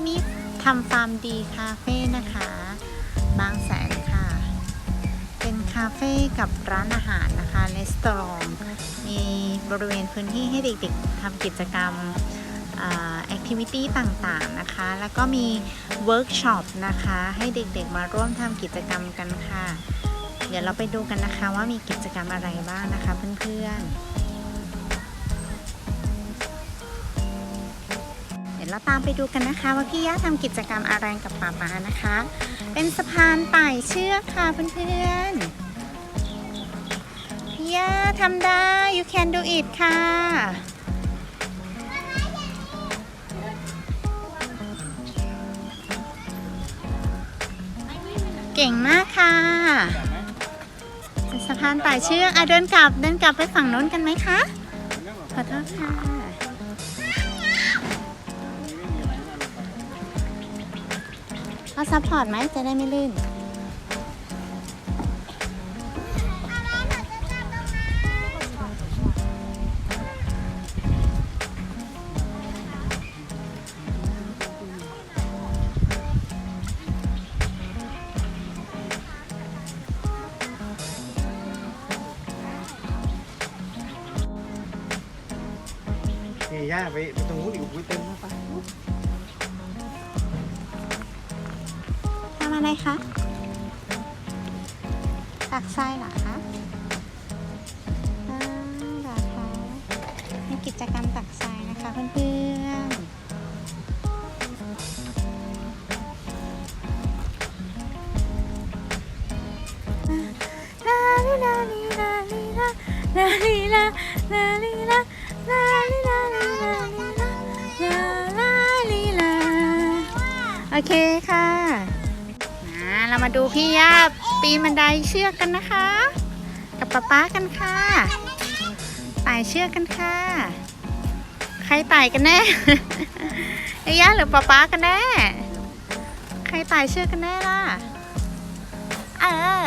ที่นี่ทำฟาร์มดีคาเฟ่นะคะ บางแสนค่ะ เป็นคาเฟ่กับร้านอาหารนะคะรีสตอรองมีบริเวณพื้นที่ให้เด็กๆทำกิจกรรมแอคทิวิตี้ต่างๆนะคะ แล้วก็มีเวิร์กช็อปนะคะ ให้เด็กๆมาร่วมทำกิจกรรมกันค่ะ เดี๋ยวเราไปดูกันนะคะว่ามีกิจกรรมอะไรบ้างนะคะเพื่อนๆ ยวเราตามไปดูกันนะคะ ว่าพี่ย่าทำกิจกรรมอะไรกับป๊าป๊านะคะ เป็นสะพานไต่เชือกค่ะเพื่อนๆพี่ย่าทำได้ you can do it ค่ะ เก่งมากค่ะสะพานไต่เชือกอะเดินกลับเดินกลับไปฝั่งโน้นกันไหมคะ ขอโทษค่ะ เอาซัพพอร์ตไหมจะได้ไม่ลื่นนี่ย่าไปไปตรงำอะไรคะ ตักทรายเหรอคะเหรอคะมีกิจกรรมตักทรายนะคะเพื่อนๆลาลิลาลิลาลิลาลาลิลาลาลิลาลาลิลาลิลาลิลาลาลาลิลาโอเคค่ะ เรามาดูพี่ย่าปีนบันไดเชือกกันนะคะ กับป๊าป๊ากันค่ะไต่เชือกกันค่ะ ใครไต่กันแน่ไอ้ย่าหรือป๊าป๊ากันแน่ ใครไต่เชือกกันแน่ล่ะเออ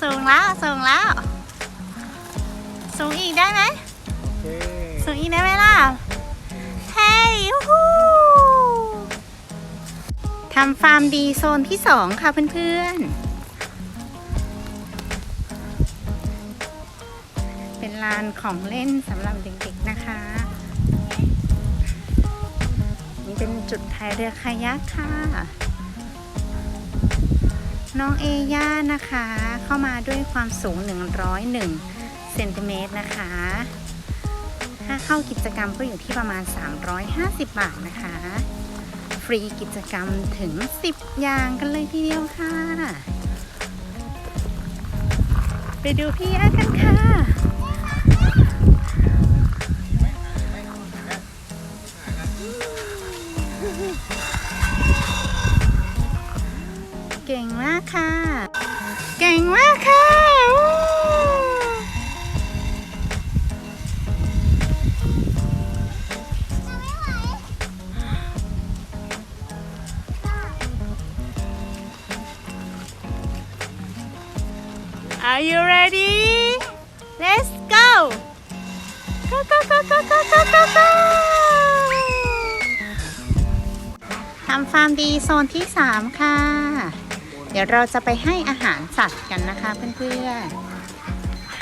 สูงแล้วสูงแล้ว สูงอีกได้ไหมโอเคสูงอีกได้ไหมล่ะเฮ้ยยูฮู ทำฟาร์มดีโซนที่สองค่ะเพื่อนๆ เป็นลานของเล่นสำหรับเด็กๆนะคะ นี่เป็นจุดพายเรือคายักค่ะ น้องเอย่านะคะ เข้ามาด้วยความสูง 101เซนติเมตรนะคะ ถ้าเข้ากิจกรรมก็อยู่ที่ประมาณ 350 บาทนะคะ รีกิจกรรมถึง 10 อย่างกันเลยทีเดียวค่ะ ไปดูพี่อากันค่ะ เก่งมากค่ะ เก่งมากค่ะ Are you ready? Let's go! Go, go, go, go, go, go, go, go! ทำฟาร์มดีโซนที่ 3 ค่ะ เดี๋ยวเราจะไปให้อาหารสัตว์กันนะคะเพื่อน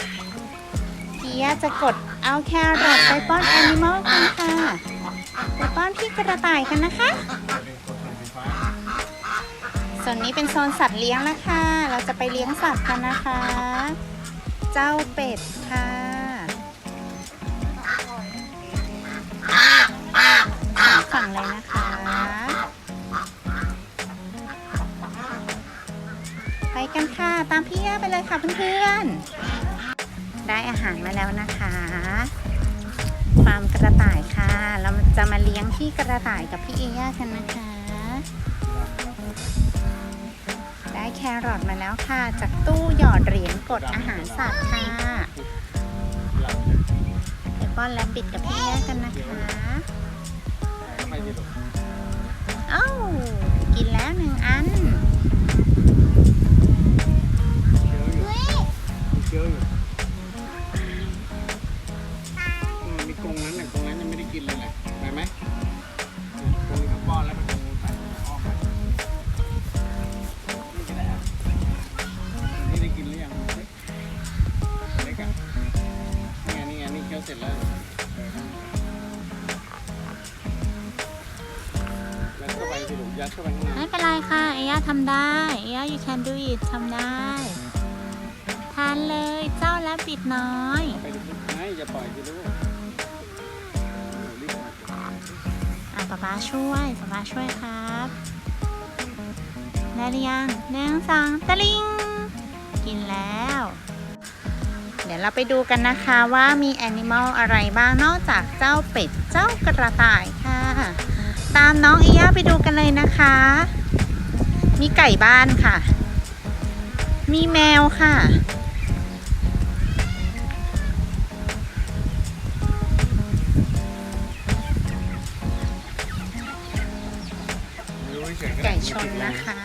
ๆพี่ยจะกดเอาแครอทไปป้อนแอนิมอลกันค่ะไปป้อนพี่กระต่ายกันนะคะ ส่วนนี้เป็นโซนสัตว์เลี้ยงแล้วค่ะ เราจะไปเลี้ยงสัตว์กันนะคะ เจ้าเป็ดค่ะฝั่งเลยนะคะ ไปกันค่ะ ตามพี่ย่าไปเลยค่ะเพื่อนๆ ได้อาหารมาแล้วนะคะฟาร์มกระต่ายค่ะ เราจะมาเลี้ยงพี่กระต่ายกับพี่เอย่ากันนะคะ แครอทมาแล้วค่ะ จากตู้หยอดเหรียญกดอาหารสัตว์ค่ะเดี๋ยวป้อนแลมบิดกับพี่แย่กันนะคะอ้ากินแล้วหนึ่งอัน สิลูกยัดเข้าไปข้างในไม่เป็นไรค่ะเอย่าทำได้เอย่า you can do it ทำได้ ทานเลยเจ้าและบิดน้อยไปดูไม่อย่าปล่อยสิลูกรีบมาอะป๊าป๊าช่วยป๊าป๊าช่วยครับได้หรือยังหนึ่งสองตะลิง กินแล้ว เดี๋ยวเราไปดูกันนะคะว่ามีแอนิมอลอะไรบ้างนอกจากเจ้าเป็ดเจ้ากระต่ายค่ะ ตามน้องอียาไปดูกันเลยนะคะ มีไก่บ้านค่ะ มีแมวค่ะ ไก่ชนนะคะ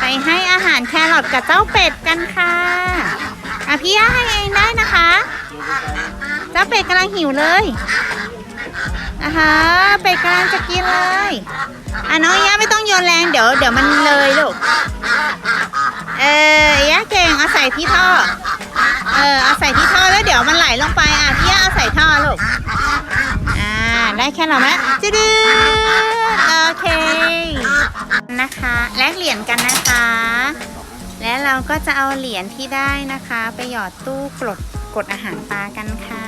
ไปให้อาหารแครอทกับเจ้าเป็ดกันค่ะอะพี่ย่าให้เองได้นะคะ เจ้าเป็ดกำลังหิวเลยนะคะเป็ดกำลังจะกินเลยอะน้องย่าไม่ต้องโยนแรงเดี๋ยวเดี๋ยวมันเลยลูกเออย่าเก่งเอาใส่ที่ท่อเออเอาใส่ที่ท่อแล้วเดี๋ยวมันไหลลงไปอะพี่ย่าเอาใส่ท่อลูกอ่าได้แค่หรอไหมจืดโอเคนะคะ แลกเหรียญกันนะคะ และเราก็จะเอาเหรียญที่ได้นะคะ ไปหยอดตู้กด กดอาหารปลากันค่ะ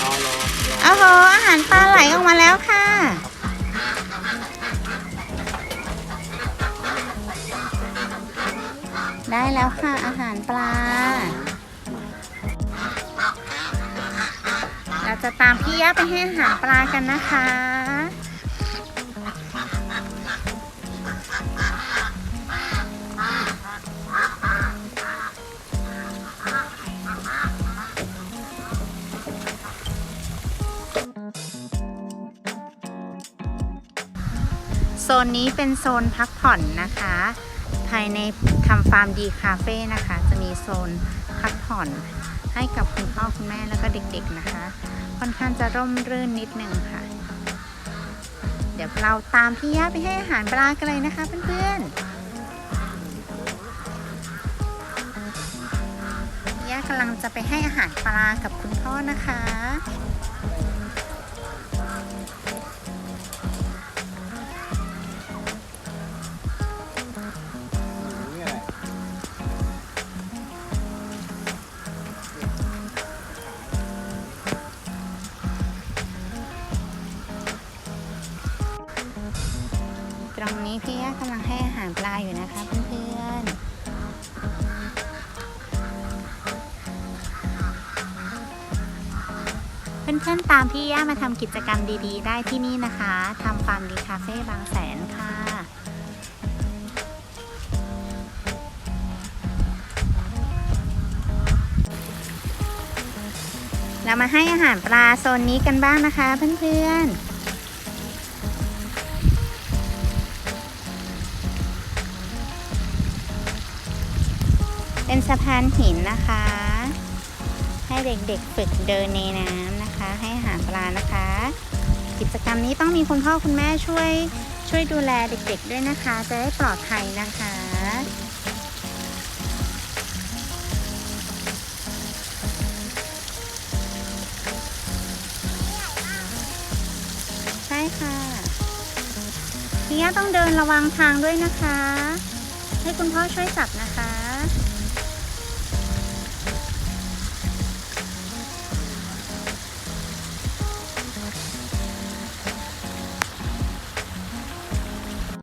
รอรอรอโอ้โหอาหารปลาไหลออกมาแล้วค่ะได้แล้วค่ะอาหารปลา เราจะตามพี่ย่าไปให้อาหารปลากันนะคะ โซนนี้เป็นโซนพักผ่อนนะคะ ภายในทำฟาร์มดีคาเฟ่นะคะ จะมีโซนพักผ่อนให้กับคุณพ่อคุณแม่แล้วก็เด็กๆนะคะ ค่อนข้างจะร่มรื่นนิดนึงค่ะ เดี๋ยวเราตามพี่ย่าไปให้อาหารปลากันเลยนะคะเพื่อนๆพี่ย่ากำลังจะไปให้อาหารปลากับคุณพ่อนะคะาหารปลาอยู่นะคะเพื่อนเพื่อนๆตามพี่ย่ามาทำกิจกรรมดีๆ ได้ที่นี่นะคะทำฟาร์มดีคาเฟ่บางแสนค่ะ เรามาให้อาหารปลาโซนนี้กันบ้างนะคะเพื่อนๆ สะพานหินนะคะ ให้เด็กๆฝึกเดินในน้ำนะคะ ให้อาหารปลานะคะ กิจกรรมนี้ต้องมีคุณพ่อคุณแม่ช่วยช่วยดูแลเด็กๆด้วยนะคะ จะได้ปลอดภัยนะคะใช่ค่ะพี่ย่าต้องเดินระวังทางด้วยนะคะ ให้คุณพ่อช่วยจับนะคะ